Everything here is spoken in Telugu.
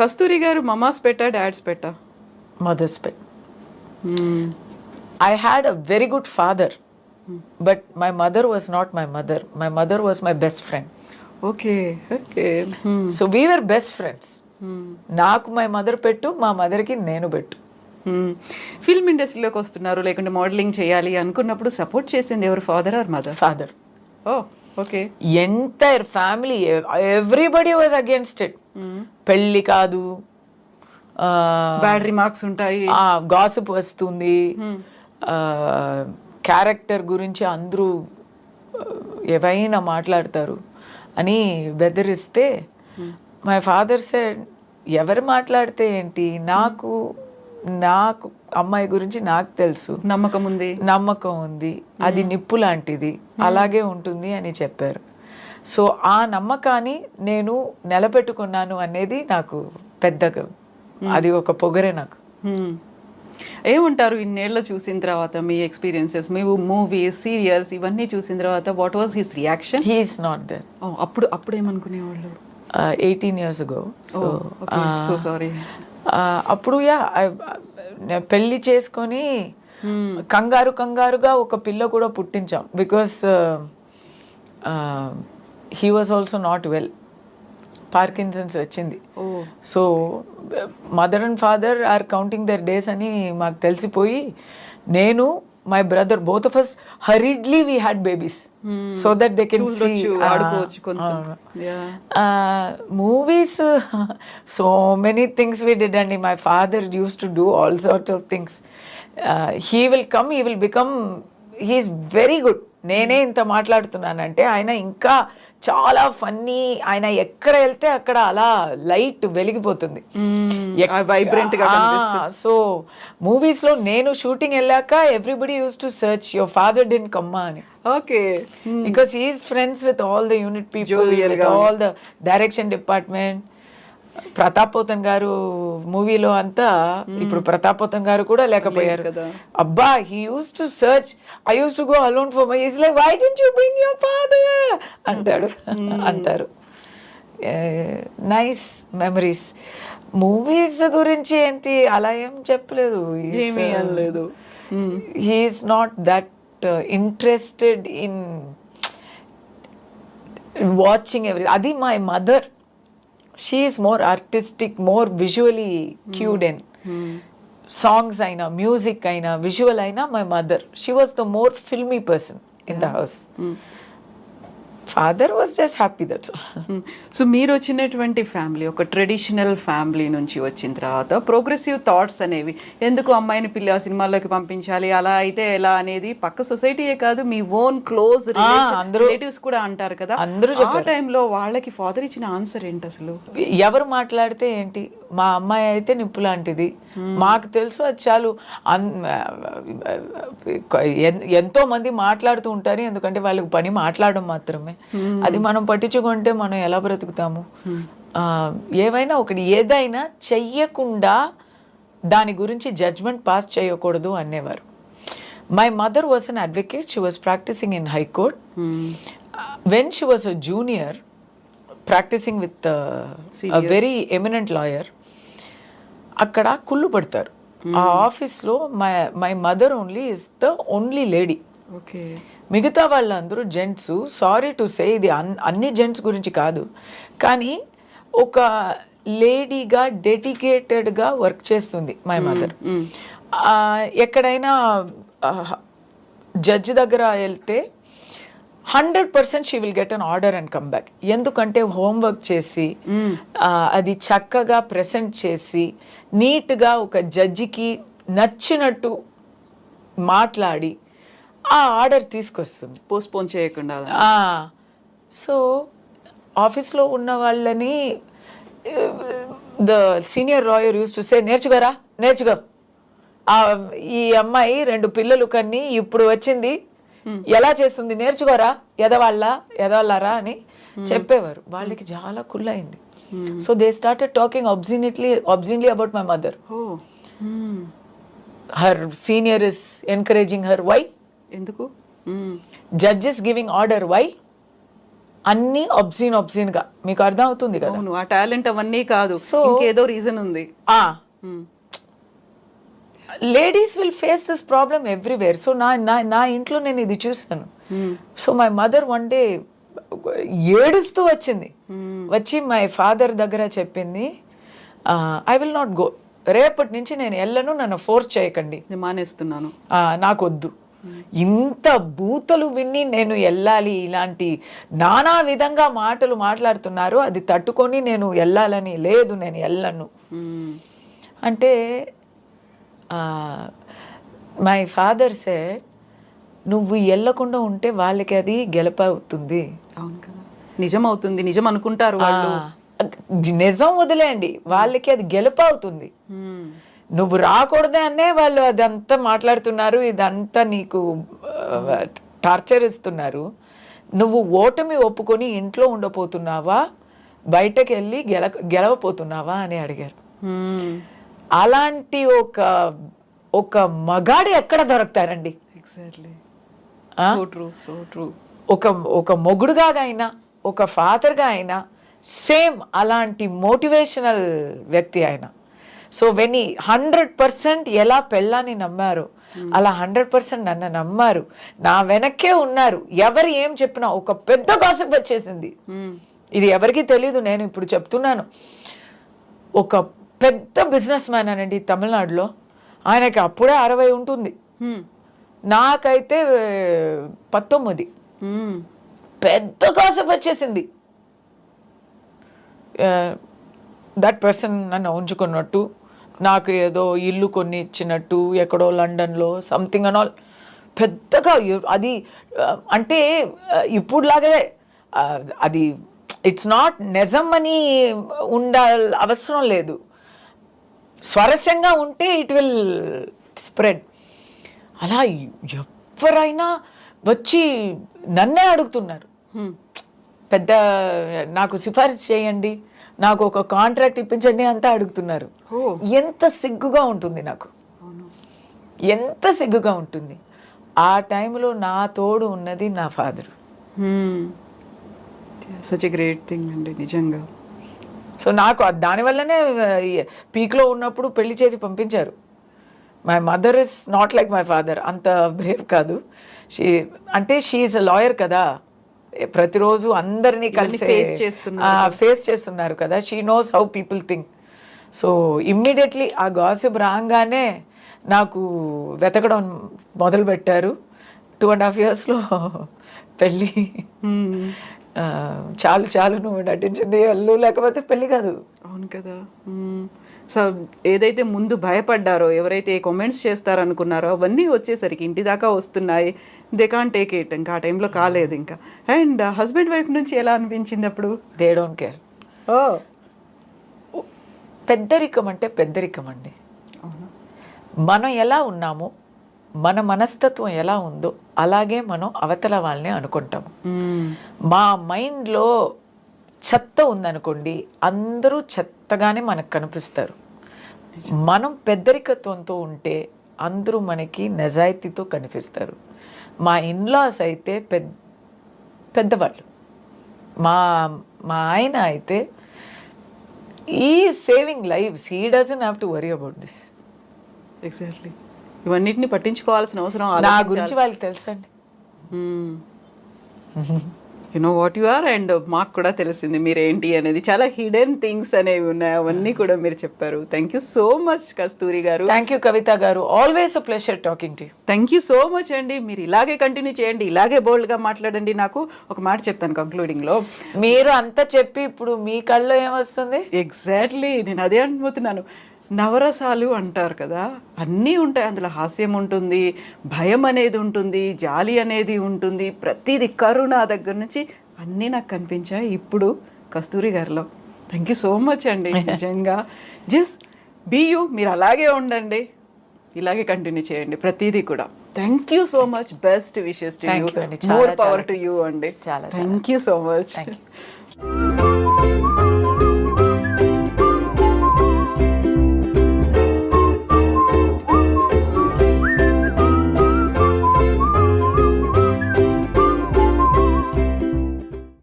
కస్తూరి గారు మమాస్ పెట్టా డాడ్స్ పెట్టా? Mother's pet I had a very good father, but my mother was not my mother. My mother was my best friend. Okay okay we were best friends. నాకు మై మదర్ పెట్టు మా మదర్కి నేను పెట్టు. ఫిల్మ్ ఇండస్ట్రీలోకి వస్తున్నారు లేకుంటే మోడలింగ్ చేయాలి అనుకున్నప్పుడు సపోర్ట్ చేసింది ఎవరు father or mother father oh okay entire family everybody was against it పెళ్ళి కాదు బ్యాడ్ రిమార్క్స్ ఉంటాయి. గాసిప్ వస్తుంది. క్యారెక్టర్ గురించి అందరూ ఏవైనా మాట్లాడతారు అని బెదిరిస్తే మై ఫాదర్ సెడ్ ఎవరు మాట్లాడితే ఏంటి? నాకు నాకు అమ్మాయి గురించి నాకు తెలుసు. నమ్మకం ఉంది. నమ్మకం ఉంది. అది నిప్పు లాంటిది. అలాగే ఉంటుంది అని చెప్పారు. సో ఆ నమ్మకాన్ని నేను నిలబెట్టుకున్నాను అనేది నాకు పెద్దగా అది ఒక పొగరే నాకు. Hmm. ఏమంటారు ఇన్నేళ్ళు చూసిన తర్వాత మీ ఎక్స్పీరియన్సెస్ మీ మూవీస్ సీరియల్స్ ఇవన్నీ చూసిన తర్వాత what was his reaction he's not there అప్పుడు అప్పుడు ఏమనుకునేవాళ్ళు eighteen years ago so so sorry అప్పుడు యా పెళ్ళి చేసుకొని కంగారు కంగారుగా ఒక పిల్ల కూడా పుట్టించాం. Because he was also not well Parkinson's వచ్చింది. So mother and father are counting their days అని మాకు తెలిసిపోయి నేను my brother both of us hurriedly we had babies so that they can movies so many things we did అండి my father used to do all sorts of things he will come he will become he's very good నేనే ఇంత మాట్లాడుతున్నానంటే ఆయన ఇంకా చాలా ఫన్నీ ఆయన ఎక్కడ వెళ్తే అక్కడ అలా లైట్ వెలిగిపోతుంది. వైబ్రెంట్గా సో మూవీస్లో నేను షూటింగ్ వెళ్ళాక everybody used to search your father didn't కమ్మా అని. Okay because he is friends with all the unit people, Jovial with గా. All the direction department. Pratap Pothan గారు మూవీలో అంతా ఇప్పుడు ప్రతాప్ పోతన్ గారు కూడా లేకపోయారు. అబ్బా he used to search I used to go alone for my is like why didn't you bring your father అంటాడు. అంటారు. నైస్ మెమరీస్ మూవీస్ గురించి ఏంటి? అలా ఏం చెప్పలేదు. ఏమీ అనలేదు. He's not that interested in watching every అది my mother she's more artistic more visually cued and songs అయినా మ్యూజిక్ అయినా విజువల్ అయినా my mother she was the more filmy person in the house father was just happy that's so మీరు వచ్చినటువంటి ఫ్యామిలీ ఒక ట్రెడిషనల్ ఫ్యామిలీ నుంచి వచ్చిన తర్వాత ప్రోగ్రెసివ్ థాట్స్ అనేవి ఎందుకు అమ్మాయిని పిల్ల సినిమాల్లోకి పంపించాలి అలా అయితే ఎలా అనేది పక్క సొసైటీయే కాదు మీ ఓన్ క్లోజ్ రిలేటివ్స్ కూడా అంటారు కదా. అందరూ ఆ టైంలో వాళ్ళకి ఫాదర్ ఇచ్చిన ఆన్సర్ ఏంటి అసలు? ఎవరు మాట్లాడితే ఏంటి? మా అమ్మాయి అయితే నిప్పు లాంటిది. మాకు తెలుసు అది చాలు. ఎంతో మంది మాట్లాడుతూ ఉంటారు ఎందుకంటే వాళ్ళకి పని మాట్లాడడం మాత్రమే. అది మనం పట్టించుకుంటే మనం ఎలా బ్రతుకుతాము? ఆ, ఏవైనా ఒకటి ఏదైనా చెయ్యకుండా దాని గురించి జడ్జ్మెంట్ పాస్ చేయకూడదు అనేవారు. My mother was an advocate she was practising in high court when she was a junior practising with very eminent lawyer అక్కడ కుళ్ళు పడతారు. ఆ ఆఫీస్లో my my mother only is the only lady okay మిగతా వాళ్ళందరూ జెంట్స్ సారీ టు సే ఇది అన్ అన్ని జెంట్స్ గురించి కాదు. కానీ ఒక లేడీగా డెడికేటెడ్గా వర్క్ చేస్తుంది మై మదర్ ఎక్కడైనా జడ్జి దగ్గర వెళ్తే hundred percent she will get an order and come back ఎందుకంటే హోంవర్క్ చేసి ఆ, అది చక్కగా ప్రెసెంట్ చేసి నీట్గా ఒక జడ్జికి నచ్చినట్టు మాట్లాడి ఆ ఆర్డర్ తీసుకొస్తుంది. పోస్ట్పోన్ చేయకుండా సో ఆఫీస్లో ఉన్న వాళ్ళని the senior lawyer used to say నేర్చుకోరా నేర్చుకో. ఈ అమ్మాయి రెండు పిల్లలు కన్ని ఇప్పుడు వచ్చింది. ఎలా చేస్తుంది? నేర్చుకోరా? ఎదవాళ్ళ? ఎదవాళ్ళరా? అని చెప్పేవారు. వాళ్ళకి చాలా కుళ్ళయింది. So they started talking obscenely obscenely about my mother her senior is encouraging her why ఎందుకు. జడ్జెస్ గివింగ్ ఆర్డర్ వై అన్ని ఒబ్జీన్ ఒబ్జీన్గా. మీకు అర్థం అవుతుంది కదా ఆ టాలెంట్ అవన్నీ కాదు. So- ఇంకేదో రీజన్ ఉంది. ఆ. Ladies will face this problem everywhere so నా నా నా ఇంట్లో నేను ఇది చూసాను. So my mother one day ఏడుస్తూ వచ్చింది. వచ్చి మై ఫాదర్ దగ్గర చెప్పింది ఐ విల్ నాట్ గో రేపటి నుంచి నేను వెళ్ళను నన్ను ఫోర్స్ చేయకండి. నేను మానేస్తున్నాను. నాకొద్దు. ఇంత బూతలు విని నేను వెళ్ళాలి ఇలాంటి నానా విధంగా మాటలు మాట్లాడుతున్నారు. అది తట్టుకొని నేను వెళ్ళాలని లేదు నేను వెళ్ళను. అంటే మై ఫాదర్ సెడ్ నువ్వు వెళ్ళకుండా ఉంటే వాళ్ళకి అది గెలప అవుతుంది. నిజం అవుతుంది నిజం అనుకుంటారు నిజం వదిలేయండి. వాళ్ళకి అది గెలుపు అవుతుంది. Hmm. నువ్వు రాకూడదే అనే వాళ్ళు అదంతా మాట్లాడుతున్నారు ఇదంతా నీకు టార్చర్ ఇస్తున్నారు. నువ్వు ఓటమి ఒప్పుకొని ఇంట్లో ఉండపోతున్నావా బయటకు వెళ్ళి గెల గెలవపోతున్నావా అని అడిగారు. అలాంటి ఒక ఒక మగాడు ఎక్కడ దొరుకుతారండి? ఎగ్జాక్ట్లీ. ఒక ఒక మొగుడుగా అయినా ఒక ఫాదర్గా అయినా సేమ్ అలాంటి మోటివేషనల్ వ్యక్తి ఆయన సో వెన్ ఈ హండ్రెడ్ పర్సెంట్ ఎలా పెళ్ళాన్ని నమ్మారు అలా హండ్రెడ్ పర్సెంట్ నన్ను నమ్మారు. నా వెనక్కే ఉన్నారు. ఎవరు ఏం చెప్పినా ఒక పెద్ద గాసిప్ వచ్చేసింది. ఇది ఎవరికీ తెలియదు నేను ఇప్పుడు చెప్తున్నాను. ఒక పెద్ద బిజినెస్ మ్యాన్ అనండి తమిళనాడులో. ఆయనకి అప్పుడే అరవై ఉంటుంది. నాకైతే పంతొమ్మిది పెద్ద కాసేపు వచ్చేసింది. దట్ పర్సన్ నన్ను ఉంచుకున్నట్టు. నాకు ఏదో ఇల్లు కొన్ని ఇచ్చినట్టు ఎక్కడో లండన్లో సంథింగ్ అండ్ ఆల్ పెద్దగా అది అంటే ఇప్పుడులాగే అది ఇట్స్ నాట్ నిజం అని ఉండాల్ అవసరం లేదు. స్వరస్యంగా ఉంటే ఇట్ విల్ స్ప్రెడ్ అలా ఎవరైనా వచ్చి నన్నే అడుగుతున్నారు. పెద్ద నాకు సిఫారసు చేయండి. నాకు ఒక కాంట్రాక్ట్ ఇప్పించండి అంతా అడుగుతున్నారు. ఎంత సిగ్గుగా ఉంటుంది నాకు. ఎంత సిగ్గుగా ఉంటుంది. ఆ టైంలో నా తోడు ఉన్నది నా father. Such a great thing అండి నిజంగా. సో నాకు దానివల్లనే పీక్లో ఉన్నప్పుడు పెళ్ళి చేసి పంపించారు. My mother is not like my father అంత బ్రేవ్ కాదు. షీ అంటే షీఈ్ లాయర్ కదా. ప్రతిరోజు అందరినీ కలిసి ఫేస్ చేస్తున్నారు కదా. She knows how people think so immediately ఆ గాసిప్ రాగానే నాకు వెతకడం మొదలు పెట్టారు. టూ అండ్ హాఫ్ ఇయర్స్లో పెళ్ళి. చాలు చాలు నువ్వు నటించింది వెళ్ళు లేకపోతే పెళ్ళి కాదు. అవును కదా. సో ఏదైతే ముందు భయపడ్డారో ఎవరైతే కామెంట్స్ చేస్తారనుకున్నారో అవన్నీ వచ్చేసరికి ఇంటి దాకా వస్తున్నాయి. దే కాన్ టేక్ ఇట్ ఇంకా ఆ టైంలో కాలేదు ఇంకా. అండ్ హస్బెండ్ వైఫ్ నుంచి ఎలా అనిపించింది అప్పుడు? దే డోంట్ కేర్ ఓ పెద్దరికం అంటే పెద్దరికం అండి. మనం ఎలా ఉన్నామో మన మనస్తత్వం ఎలా ఉందో అలాగే మనం అవతల వాళ్ళని అనుకుంటాం మా మైండ్లో చెత్త ఉందనుకోండి అందరూ చెత్తగానే మనకు కనిపిస్తారు. మనం పెద్దరికత్వంతో ఉంటే అందరూ మనకి నిజాయితీతో కనిపిస్తారు. మా ఇన్లాస్ అయితే పెద్ద పెద్దవాళ్ళు. మా మా ఆయన అయితే ఈ saving lives he doesn't have to worry about this. Exactly. ఇవన్నిటిని పట్టించుకోవాల్సిన అవసరం నా గురించి వాళ్ళకి తెలుసండి. You know what you are and మాకు కూడా తెలిసింది మీరు ఏంటి అనేది. చాలా హిడెన్ థింగ్స్ అనేవి ఉన్నాయి. అవన్నీ కూడా మీరు చెప్పారు. Thank you so much Kasturi గారు. థ్యాంక్ యూ కవిత గారు. Always a pleasure talking to thank you so much అండి. మీరు ఇలాగే కంటిన్యూ చేయండి. ఇలాగే బోల్డ్గా మాట్లాడండి. నాకు ఒక మాట చెప్తాను కంక్లూడింగ్లో మీరు అంతా చెప్పి ఇప్పుడు మీ కళ్ళలో ఏమొస్తుంది ఎగ్జాక్ట్లీ నేను అదే అనుకుంటున్నాను. నవరసాలు అంటారు కదా అన్నీ ఉంటాయి. అందులో హాస్యం ఉంటుంది భయం అనేది ఉంటుంది జాలి అనేది ఉంటుంది. ప్రతిదీ కరుణ దగ్గర నుంచి అన్నీ నాకు కనిపించాయి ఇప్పుడు కస్తూరి గారిలో. థ్యాంక్ యూ సో మచ్ అండి నిజంగా. జస్ట్ బీ యూ మీరు అలాగే ఉండండి. ఇలాగే కంటిన్యూ చేయండి ప్రతిదీ కూడా. Thank you so much best wishes to you more power. To you అండి. Thank you so much